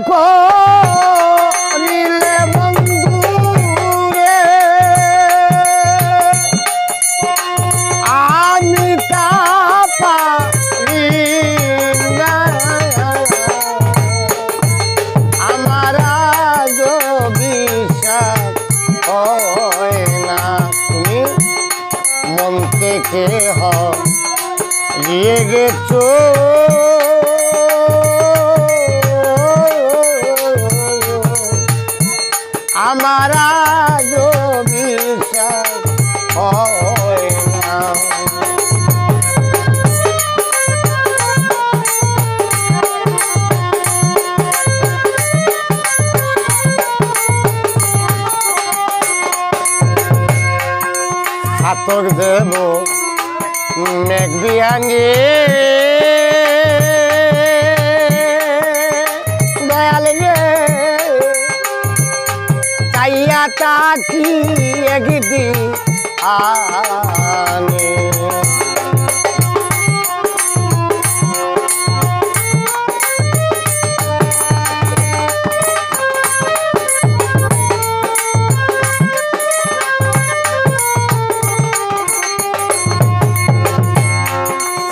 করিলে বন্ধু রে আমি আমার আজ হয় না তুমি। মন থেকে হারিয়ে গেছো। আমার বিশ্বাস হয় না। সাতক দেব মেঘ বিহাঙ্গে তাকি একদি আনে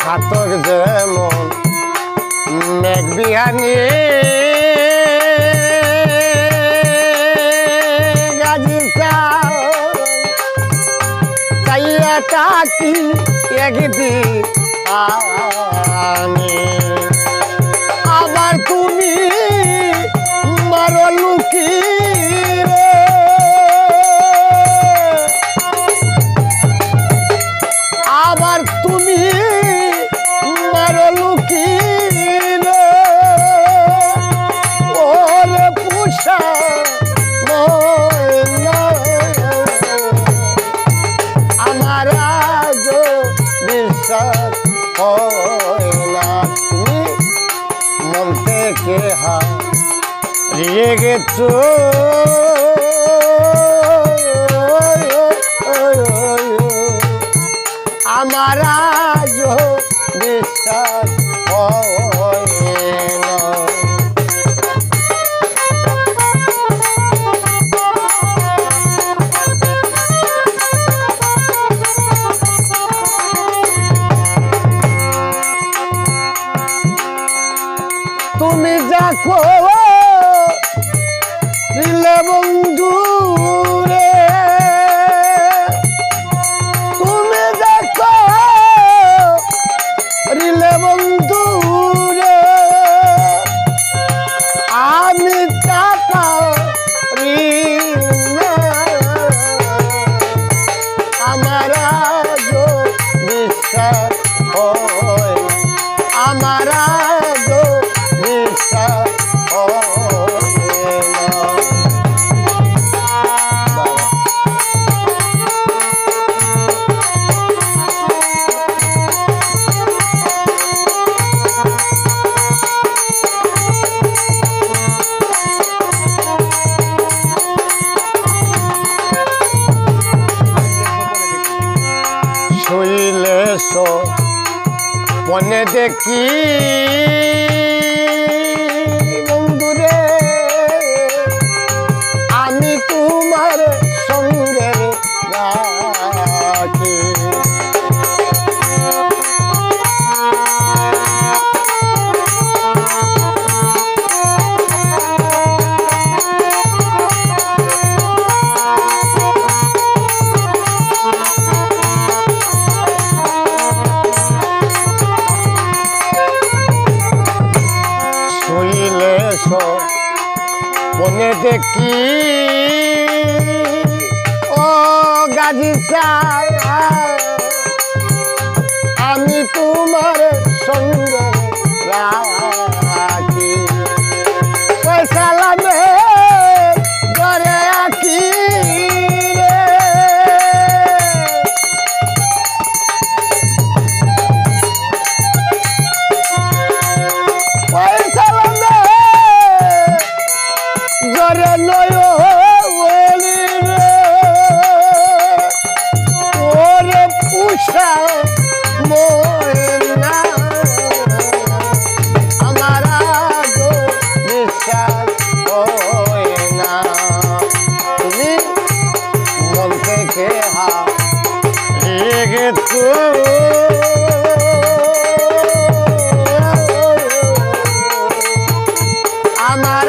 সাতক যেমন মেঘ বিহানি একদি আনি আবার তুমি মারো লুকি আবার তুমি মারো লুকিলে ওরে পুষা থেকে হারিয়ে গেছো আমার আজ বিশ্বাস রিলে বন্ধু রে আমি টাকা আমার বিশ্বাস হয় আমার শুইলে সো মনে দেখি। মনে দেখি ও গাজি আমি তোমার সঙ্গে রাখি দেহা রেগে তো আমার